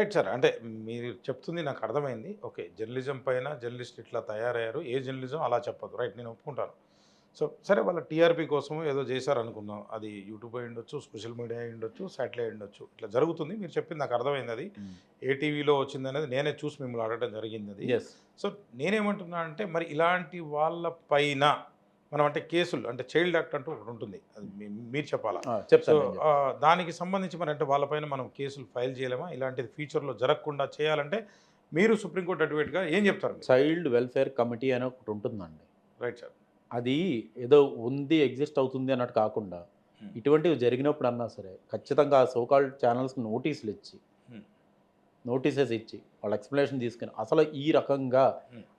Right sir. అంటే మీరు చెప్తుంది నాకు అర్థమైంది. ఓకే జర్నలిజం పైన జర్నలిస్ట్ ఇట్లా తయారయ్యారు. ఏ జర్నలిజం అలా చెప్పదు. రైట్ నేను ఒప్పుకుంటాను. సో సరే వాళ్ళ టీఆర్పీ కోసం ఏదో చేశారు అనుకుందాం అది యూట్యూబ్ అయి ఉండొచ్చు సోషల్ మీడియా అయి ఉండొచ్చు శాటిలైట్ ఉండొచ్చు. ఇట్లా జరుగుతుంది. మీరు చెప్పింది నాకు అర్థమైంది అది. ఏ టీవీలో వచ్చింది అనేది నేనే చూసి మిమ్మల్ని అడగడం జరిగింది అది. ఎస్ సో నేనేమంటున్నా అంటే మరి ఇలాంటి వాళ్ళ పైన మనం అంటే కేసులు అంటే చైల్డ్ యాక్ట్ అంటూ ఒకటి ఉంటుంది. అది మీరు చెప్పాలా? చెప్తాను ఆ, దానికి సంబంధించి మరి అంటే వాళ్ళపైన మనం కేసులు ఫైల్ చేయలేమా? ఇలాంటిది ఫ్యూచర్లో జరగకుండా చేయాలంటే మీరు సుప్రీంకోర్టు అడ్వకేట్గా ఏం చెప్తారు? చైల్డ్ వెల్ఫేర్ కమిటీ అని ఒకటి ఉంటుందండి. Right sir. అది ఏదో ఉంది ఎగ్జిస్ట్ అవుతుంది అన్నట్టు కాకుండా. ఇటువంటివి జరిగినప్పుడు అన్నా సరే ఖచ్చితంగా ఆ సోకాల్ ఛానల్స్కి నోటీసులు ఇచ్చి. నోటీసెస్ ఇచ్చి వాళ్ళ ఎక్స్ప్లెనేషన్ తీసుకుని అసలు ఈ రకంగా.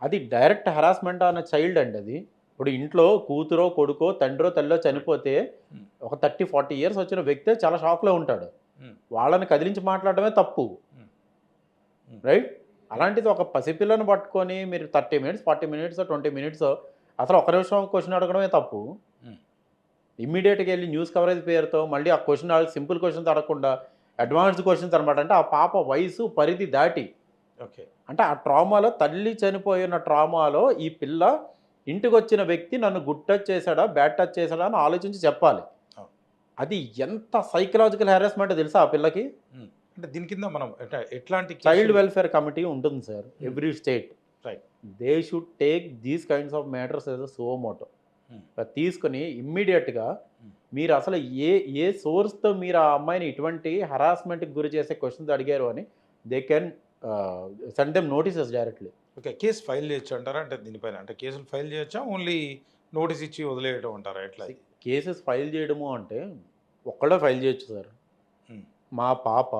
అది డైరెక్ట్ హెరాస్మెంట్ అన్న చైల్డ్ అండి అది. ఇప్పుడు ఇంట్లో కూతురో కొడుకో తండ్రో తల్లో చనిపోతే Hmm. ఒక థర్టీ ఫార్టీ ఇయర్స్ వచ్చిన వ్యక్తే చాలా షాక్లో ఉంటాడు Hmm. వాళ్ళని కదిలించి మాట్లాడటమే తప్పు Hmm. Hmm. రైట్ అలాంటిది ఒక పసిపిల్లను పట్టుకొని మీరు thirty minutes forty minutes twenty minutes అసలు ఒక నిమిషం క్వశ్చన్ అడగడమే తప్పు. ఇమ్మీడియట్గా వెళ్ళి న్యూస్ కవరేజ్ పేరుతో మళ్ళీ ఆ క్వశ్చన్ సింపుల్ క్వశ్చన్స్ అడగకుండా అడ్వాన్స్డ్ క్వశ్చన్స్ అనమాట అంటే ఆ పాప వయసు పరిధి దాటి ఓకే అంటే ఆ ట్రామాలో తల్లి చనిపోయిన ట్రామాలో ఈ పిల్ల ఇంటికి వచ్చిన వ్యక్తి నన్ను గుడ్ టచ్ చేశాడా బ్యాడ్ టచ్ చేశాడా అని ఆలోచించి చెప్పాలి. అది ఎంత సైకలాజికల్ హెరాస్మెంట్ తెలుసా ఆ పిల్లకి అంటే దీని కింద మనం ఎట్లా- ఎట్లాంటి చైల్డ్ వెల్ఫేర్ కమిటీ ఉంటుంది sir every state Right. They should take these kinds of matters as suo motu. తీసుకుని ఇమ్మీడియట్గా. మీరు అసలు ఏ ఏ సోర్స్తో మీరు ఆ అమ్మాయిని ఇటువంటి హరాస్మెంట్కి గురి చేసే క్వశ్చన్స్ అడిగారు అని they can send them notices directly okay case file చేయొచ్చు అంటారా అంటే దీనిపైన అంటే కేసులు ఫైల్ చేయొచ్చా ఓన్లీ నోటీస్ ఇచ్చి వదిలేయడం అంటారా ఎట్లా? కేసెస్ ఫైల్ చేయడము అంటే ఒక్కడే ఫైల్ చేయొచ్చు సార్. మా పాప.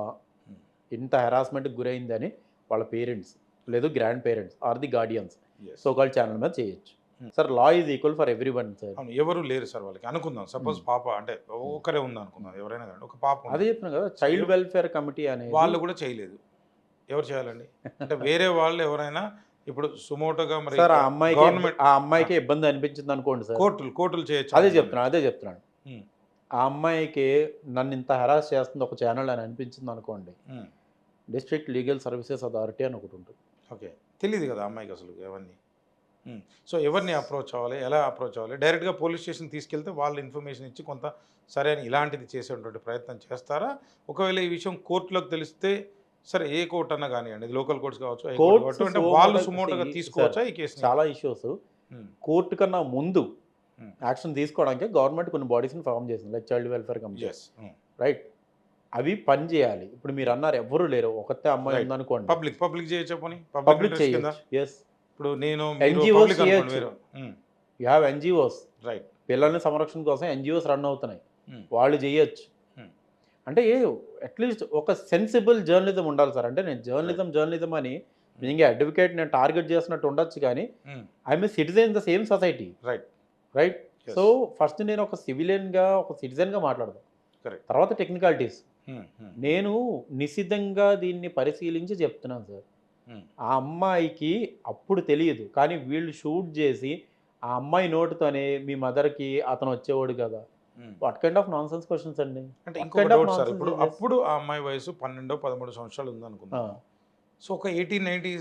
ఇంత హెరాస్మెంట్కి గురైందని వాళ్ళ పేరెంట్స్ లేదు grandparents or the guardians Yes. So call channel మీద చేయొచ్చు. Sir law is equal for everyone sir ఎవరు లేరు సార్ వాళ్ళకి అనుకుందాం సపోజ్. పాప అంటే ఒకరే ఉంది అనుకుందాం ఎవరైనా కానీ ఒక పాప. అదే చెప్తున్నా కదా చైల్డ్ వెల్ఫేర్ కమిటీ అనేది వాళ్ళు కూడా చేయలేదు ఎవరు చేయాలండి? అంటే వేరే వాళ్ళు ఎవరైనా ఇప్పుడు సుమోటోగా మరి సార్ ఆ అమ్మాయికి గవర్నమెంట్ ఆ అమ్మాయికి ఇబ్బంది అనిపించింది అనుకోండి సార్. కోర్టులు కోర్టులు చేయొచ్చు? అదే చెప్తున్నాను అదే చెప్తున్నాను. ఆ అమ్మాయికి నన్ను ఇంత హెరాస్ చేస్తుంది ఒక ఛానల్ అని అనిపించింది అనుకోండి. డిస్ట్రిక్ట్ లీగల్ సర్వీసెస్ అథారిటీ అని ఒకటి ఉంటుంది. ఓకే. తెలియదు కదా అమ్మాయికి అసలు ఎవరిని. సో ఎవరిని అప్రోచ్ అవ్వాలి ఎలా అప్రోచ్ అవ్వాలి? డైరెక్ట్గా పోలీస్ స్టేషన్ తీసుకెళ్తే వాళ్ళు ఇన్ఫర్మేషన్ ఇచ్చి కొంత సరే అని ఇలాంటిది చేసేటువంటి ప్రయత్నం చేస్తారా? ఒకవేళ ఈ విషయం కోర్టులోకి తెలిస్తే సరే ఏ కోర్టు అన్నా కానివ్వండి లోకల్ కోర్ట్స్ కావచ్చు అంటే వాళ్ళు సుమోటోగా తీసుకోవచ్చా ఈ కేసు చాలా ఇష్యూస్. కోర్టు కన్నా ముందు. యాక్షన్ తీసుకోవడానికి గవర్నమెంట్ కొన్ని బాడీస్ని ఫామ్ చేసింది like child welfare yes right. అవి పని చేయాలి. ఇప్పుడు మీరు అన్నారు ఎవరు లేరు. ఒకతే అమ్మాయి. ఉందనుకోండి. పబ్లిక్ పబ్లిక్ చేయొచ్చా పోనీ? పబ్లిక్ చేయొచ్చు. ఎస్ ఇప్పుడు నేను. మీరు యూ హ్యావ్ ఎన్జిఓస్ రైట్ పిల్లల సంరక్షణ కోసం ఎన్జిఓస్ రన్ అవుతున్నాయి. వాళ్ళు చేయొచ్చు. అంటే అట్లీస్ట్ ఒక సెన్సిబుల్ జర్నలిజం ఉండాలి సార్. అంటే నేను జర్నలిజం జర్నలిజం అని నిజంగా అడ్వకేట్ నేను టార్గెట్ చేసినట్టు ఉండొచ్చు కానీ I'm a citizen in the same society right right so first నేను ఒక సివిలియన్గా ఒక సిటిజన్గా మాట్లాడదాం. తర్వాత టెక్నికాలిటీస్ నేను నిశితంగా దీన్ని పరిశీలించి చెప్తున్నాను సార్. ఆ అమ్మాయికి అప్పుడు తెలియదు. కానీ వీళ్ళు షూట్ చేసి ఆ అమ్మాయి నోటుతోనే మీ మదర్కి అతను వచ్చేవాడు కదా. What kind of nonsense questions అండి? అంటే What ఇంకొక kind of doubt sir nonsense ఇప్పుడు? అప్పుడు ఆ అమ్మాయి వయసు పన్నెండో పదమూడు సంవత్సరాలు ఉంది అనుకుందాం సో ఒక ఎయిటీన్ నైన్టీ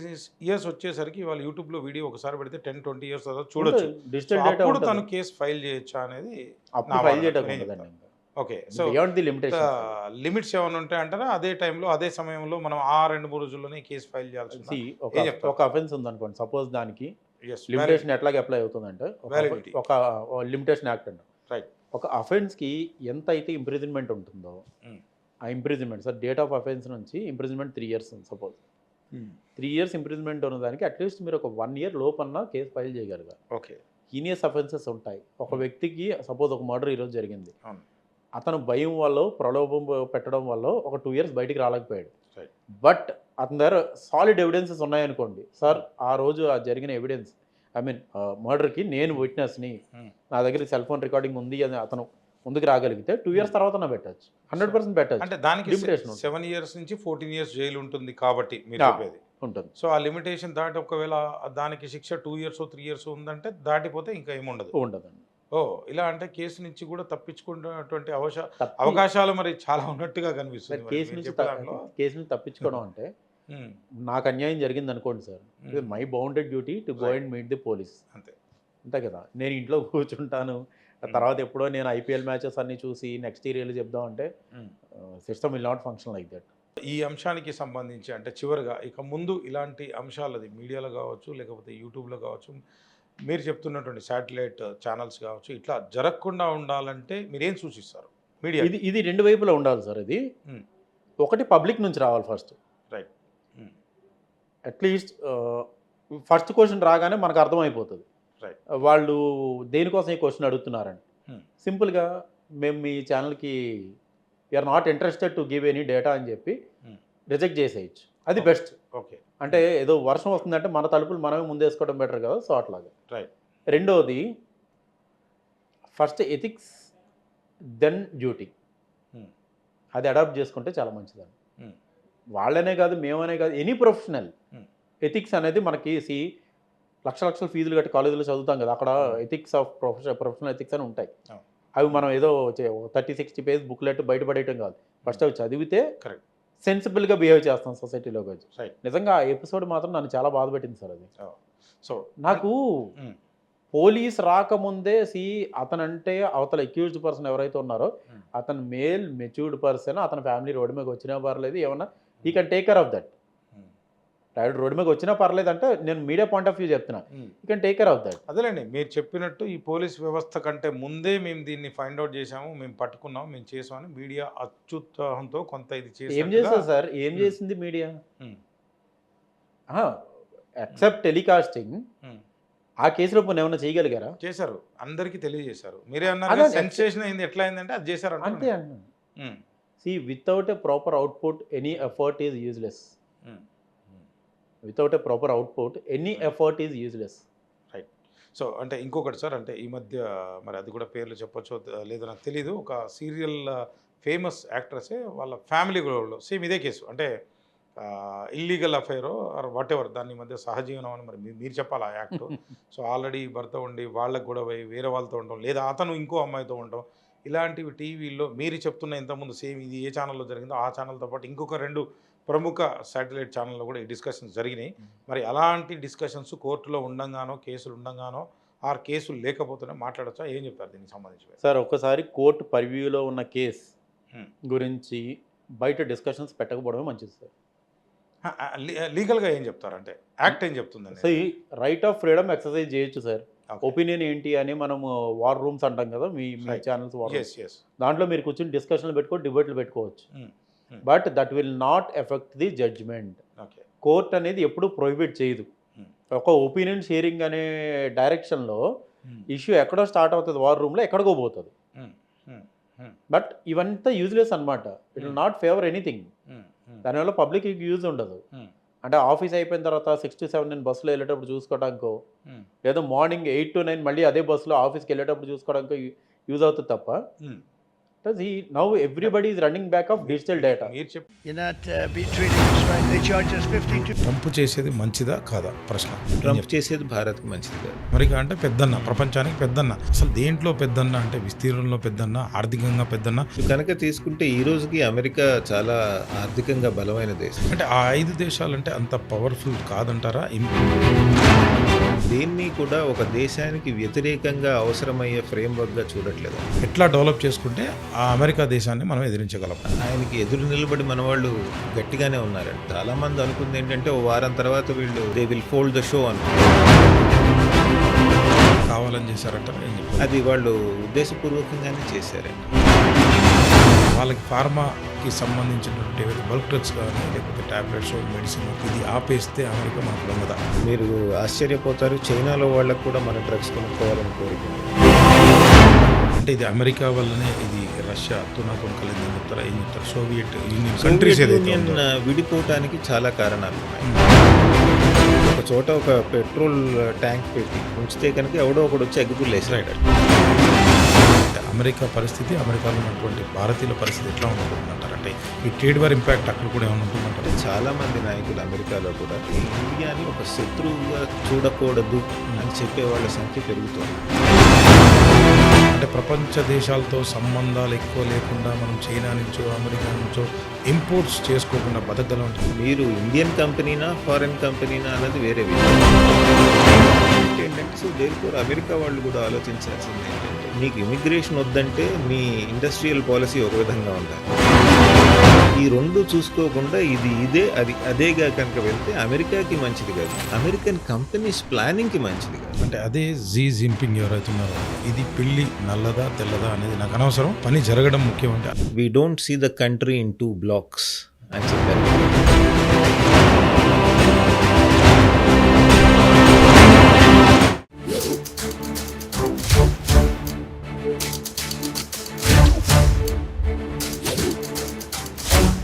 ఇయర్స్ వచ్చేసరికి వాళ్ళు యూట్యూబ్లో వీడియో ఒకసారి పెడితే టెన్ ట్వంటీ ఇయర్స్ తర్వాత చూడొచ్చు. డిజిటల్ డేటా అప్పుడు తను కేసు ఫైల్ చేయొచ్చా అనేది ఫైల్. చేయడం okay so beyond the limitation limits ఏమైనా ఉంటాయి అంటారా? అదే టైంలో అదే సమయంలో మనం ఆ రెండు మూడు రోజుల్లోనే కేసు ఫైల్ చేయాల్సి ఒక ఏం చెప్తారు? ఒక అఫెన్స్ ఉందనుకోండి. సపోజ్ దానికి లిమిటేషన్ ఎట్లాగే అప్లై అవుతుందంటే ఒక- Validity. ఒక లిమిటేషన్ యాక్ట్ అండి Right. ఒక అఫెన్స్కి ఎంత అయితే ఇంప్రిజన్మెంట్ ఉంటుందో. ఆ imprisonment sir date of offence నుంచి imprisonment three years suppose three years imprisonment ఉన్నదానికి అట్లీస్ట్ మీరు ఒక వన్ ఇయర్ లోపన్న కేసు ఫైల్ చేయగలగాలి. ఓకే. హీనియస్ అఫెన్సెస్ ఉంటాయి. ఒక వ్యక్తికి సపోజ్ ఒక మర్డర్ ఈరోజు జరిగింది. అతను భయం వల్ల ప్రలోభం పెట్టడం వల్ల ఒక టూ ఇయర్స్ బయటికి రాలేకపోయాడు. బట్ అతని దగ్గర సాలిడ్ ఎవిడెన్సెస్ ఉన్నాయనుకోండి సార్ ఆ రోజు ఆ జరిగిన ఎవిడెన్స్ ఐ మీన్ మర్డర్కి నేను విట్నెస్ని Hmm. నా దగ్గర సెల్ ఫోన్ రికార్డింగ్ ఉంది అని అతను ముందుకు రాగలిగితే టూ ఇయర్స్ తర్వాత నా పెట్టచ్చు హండ్రెడ్ పర్సెంట్ పెట్టచ్చు అంటే దానికి. సెవెన్ ఇయర్స్ నుంచి ఫోర్టీన్ ఇయర్స్ జైలు ఉంటుంది కాబట్టి మీరు. చెప్పేది ఉంటుంది సో ఆ లిమిటేషన్ దాటి ఒకవేళ దానికి శిక్ష టూ ఇయర్స్ త్రీ ఇయర్స్ ఉందంటే దాటిపోతే ఇంకా ఏముండదు ఉండదండి ఓ ఇలా అంటే కేసు నుంచి కూడా తప్పించుకున్నటువంటి అవకాశాలు మరి చాలా ఉన్నట్టుగా కనిపిస్తుంది కేసు నుంచి. కేసు నుంచి తప్పించుకోవడం అంటే ఉమ్, నాకు అన్యాయం జరిగింది అనుకోండి sir my bounded duty to go. And meet the police. అంతే. అంతే కదా. నేను ఇంట్లో కూర్చుంటాను. తర్వాత ఎప్పుడో నేను ఐపీఎల్ మ్యాచెస్ అన్ని చూసి నెక్స్ట్ ఇయర్ వెళ్ళి చెప్దాం అంటే. System will not function like that. ఈ అంశానికి సంబంధించి అంటే చివరిగా ఇక ముందు ఇలాంటి అంశాలది మీడియాలో కావచ్చు లేకపోతే యూట్యూబ్లో కావచ్చు మీరు చెప్తున్నటువంటి శాటిలైట్ ఛానల్స్ కావచ్చు ఇట్లా జరగకుండా ఉండాలంటే మీరేం సూచిస్తారు? మీడియా. ఇది ఇది రెండు వైపులా ఉండాలి సార్ ఇది. ఒకటి పబ్లిక్ నుంచి రావాలి ఫస్ట్. అట్లీస్ట్ ఫస్ట్ క్వశ్చన్ రాగానే మనకు అర్థమైపోతుంది. వాళ్ళు దేనికోసం ఈ క్వశ్చన్ అడుగుతున్నారని Hmm. సింపుల్గా మేము మీ ఛానల్కి are not interested to give any data అని చెప్పి Hmm. రిజెక్ట్ చేసేయచ్చు అది. బెస్ట్ ఓకే అంటే ఏదో వర్షం వస్తుందంటే మన తలుపులు మనమే ముందేసుకోవడం బెటర్ కదా సో అట్లాగా రైట్ రెండోది first ethics then duty Hmm. అది అడాప్ట్ చేసుకుంటే చాలా మంచిదండి. వాళ్ళనే కాదు మేమనే కాదు ఎనీ ప్రొఫెషనల్ Hmm. ఎథిక్స్ అనేది మనకి సి లక్ష లక్షల ఫీజులు కట్టి కాలేజీలో చదువుతాం కదా అక్కడ Hmm. Ethics of professional professional ethics అని ఉంటాయి Oh. అవి మనం ఏదో థర్టీ సిక్స్టీ పేజ్ బుక్లెట్ బయటపడేయటం కాదు ఫస్ట్ అవి చదివితే Correct. సెన్సిబుల్గా బిహేవ్ చేస్తాం సొసైటీలోకి వచ్చి నిజంగా ఆ ఎపిసోడ్ మాత్రం నన్ను చాలా బాధ పెట్టింది సార్ అది సో నాకు Hmm. పోలీస్ రాకముందే సి అతనంటే అవతల అక్యూజ్డ్ పర్సన్ ఎవరైతే ఉన్నారో Hmm. అతను మేల్ మెచ్యూర్డ్ పర్సన్ అతని ఫ్యామిలీ రోడ్డు మీద వచ్చినా పర్లేదు ఏమన్నా he can take care of that direct road మీద వచ్చినా పర్లేదు అంటే నేను మీడియా పాయింట్ ఆఫ్ వ్యూ చెప్తున్నా. He can take care of that అదేలేండి మీరు చెప్పినట్టు ఈ పోలీస్ వ్యవస్థ కంటే ముందే మేము దీన్ని ఫైండ్ అవుట్ చేసాము మేము పట్టుకున్నాము మేము చేసామని మీడియా అత్యుత్సాహంతో కొంత ఇది ఏం చేసి చేస్తారు సార్? ఏం Hmm. చేసింది మీడియా? ఎక్సెప్ట్ టెలికాస్టింగ్ ఆ కేసులో పోనీ ఏమన్నా చేయగలిగారా? చేశారు. అందరికీ తెలియజేశారు. మీరే అన్నారు. సెన్సేషన్ అయింది ఎట్లా అయిందంటే అది చేశారు అంతే అంటున్నా. See without a proper output any effort is useless. Without a proper output any effort is useless so అంటే ఇంకొకటి సార్ అంటే ఈ మధ్య మరి అది కూడా పేర్లు చెప్పొచ్చో లేదో నాకు తెలియదు ఒక సీరియల్ ఫేమస్ యాక్ట్రెసే వాళ్ళ ఫ్యామిలీ కూడా సేమ్ ఇదే కేసు అంటే illegal affair or whatever దాని మధ్య సహజీవనం అని మరి మీరు చెప్పాలి ఆ యాక్ట్ సో ఆల్రెడీ భర్త ఉండి వాళ్ళకు అయ్యి వేరే వాళ్ళతో ఉండడం లేదా అతను ఇంకో అమ్మాయితో ఉండడం ఇలాంటివి టీవీలో మీరు చెప్తున్న ఇంతకుముందు సేమ్ ఇది ఏ ఛానల్లో జరిగిందో ఆ ఛానల్తో పాటు ఇంకొక రెండు ప్రముఖ శాటిలైట్ ఛానల్లో కూడా ఈ డిస్కషన్స్ జరిగినాయి. మరి అలాంటి డిస్కషన్స్ కోర్టులో ఉండంగానో కేసులు ఉండంగానో ఆర్ కేసులు లేకపోతేనే మాట్లాడచ్చా? ఏం చెప్తారు దీనికి సంబంధించి సార్ ఒక్కసారి కోర్టు పరివ్యూలో ఉన్న కేస్. గురించి బయట డిస్కషన్స్ పెట్టకపోవడమే మంచిది సార్. లీగల్గా ఏం చెప్తారు? అంటే యాక్ట్ ఏం చెప్తుందండి? సో ఈ రైట్ ఆఫ్ ఫ్రీడమ్ ఎక్సర్సైజ్ చేయొచ్చు సార్. ఒపీనియన్ ఏంటి అని మనం వార్ రూమ్స్ అంటాం కదా మీ మీ. ఛానల్స్ వార్ దాంట్లో మీరు కూర్చొని డిస్కషన్లు పెట్టుకో డిబేట్లు పెట్టుకోవచ్చు. Hmm. Hmm. But that will not effect the judgement okay court అనేది ఎప్పుడు ప్రొహిబిట్ చేయదు. Hmm. ఒక ఒపీనియన్ షేరింగ్ అనే డైరెక్షన్లో ఇష్యూ ఎక్కడో స్టార్ట్ అవుతుంది వార్ రూమ్లో ఎక్కడికో పోతుంది. బట్ ఇవంతా యూజ్లెస్ అనమాట it will Hmm. Not favour anything దానివల్ల పబ్లిక్ యూజ్ ఉండదు. అంటే ఆఫీస్ అయిపోయిన తర్వాత సిక్స్ టు సెవెన్ నేను బస్సులో వెళ్ళేటప్పుడు చూసుకోవడానికో లేదా మార్నింగ్ ఎయిట్ టు నైన్ మళ్ళీ అదే బస్సులో ఆఫీస్కి వెళ్ళేటప్పుడు చూసుకోవడానికి యూజ్ అవుతుంది తప్ప. Now everybody is running back of digital data మీరు చెప్పి You're not uh, be treating us right. They charge us 52 Trump చేసేది మంచిదా కాదా? ప్రశ్న. ట్రంప్ చేసేది భారత్కి మంచిది కాదు. అమెరికా అంటే పెద్దన్న ప్రపంచానికి పెద్దన్న. అసలు దేంట్లో పెద్దన్న అంటే విస్తీర్ణంలో పెద్దన్న ఆర్థికంగా పెద్దన్న? కనుక తీసుకుంటే ఈ రోజుకి అమెరికా చాలా ఆర్థికంగా బలమైన దేశం. అంటే ఆ ఐదు దేశాలంటే అంత పవర్ఫుల్ కాదంటారా? దీన్ని కూడా ఒక దేశానికి వ్యతిరేకంగా అవసరమయ్యే ఫ్రేమ్వర్క్గా చూడట్లేదు. ఎట్లా డెవలప్ చేసుకుంటే ఆ అమెరికా దేశాన్ని మనం ఎదిరించగలం. ఆయనకి ఎదురు నిలబడి మన వాళ్ళు గట్టిగానే ఉన్నారండి చాలా మంది అనుకుంది ఏంటంటే ఓ వారం తర్వాత వీళ్ళు they will fold the show అని. కావాలని చెప్పారు? అది వాళ్ళు ఉద్దేశపూర్వకంగానే చేశారండి. వాళ్ళకి ఫార్మాకి సంబంధించినటువంటి బల్క్ డ్రగ్స్ కానీ లేకపోతే టాబ్లెట్స్ మెడిసిన్ ఇది ఆపేస్తే అమెరికా మనకు లొంగదా మీరు ఆశ్చర్యపోతారు. చైనాలో వాళ్ళకు కూడా మన డ్రగ్స్ కొనుక్కోవాలని కోరుకుంటున్నారు అంటే ఇది అమెరికా వల్లనే ఇది రష్యాతో నాకు కలిగింది చెప్తారా ఏం చెప్తారు సోవియట్ యూనియన్ కంట్రీస్ యూనియన్. విడిపోవటానికి చాలా కారణాలు ఉన్నాయి. ఒక చోట ఒక పెట్రోల్ ట్యాంక్ పెట్టి ఉంచితే కనుక ఎవడో ఒకడు వచ్చి అగ్గిపుల్లు వేసాడు అంటే అమెరికా పరిస్థితి అమెరికాలో ఉన్నటువంటి భారతీయుల పరిస్థితి ఎట్లా ఉండబోతుందంటారు అంటే ఈ ట్రేడ్ వార్ ఇంపాక్ట్ అక్కడ కూడా ఏమైనా ఉంటుందంటారు? చాలా మంది నాయకులు అమెరికాలో కూడా ఇండియాని ఒక శత్రువుగా చూడకూడదు అని చెప్పే వాళ్ళ సంఖ్య పెరుగుతుంది. అంటే ప్రపంచ దేశాలతో సంబంధాలు ఎక్కువ లేకుండా మనం చైనా నుంచో అమెరికా నుంచో ఇంపోర్ట్స్ చేసుకోకుండా బతకగలం మీరు ఇండియన్ కంపెనీనా ఫారెన్ కంపెనీనా అన్నది వేరే విషయం. ఏంటంటే సో దేనికోరు అమెరికా వాళ్ళు కూడా ఆలోచించాల్సింది ఏంటంటే మీకు ఇమిగ్రేషన్ వద్దంటే మీ ఇండస్ట్రియల్ పాలసీ ఒక విధంగా ఉండాలి. ఈ రెండు చూసుకోకుండా ఇది ఇదే అది అదేగా కనుక వెళ్తే అమెరికాకి మంచిది కాదు. అమెరికన్ కంపెనీస్ ప్లానింగ్కి మంచిది కాదు. అంటే అదే జీ జింపింగ్ ఎవరైతున్నారో ఇది పిల్లి నల్లదా తెల్లదా అనేది నాకు అనవసరం. పని జరగడం ముఖ్యం అంటే we don't see the country in two blocks అని చెప్పారు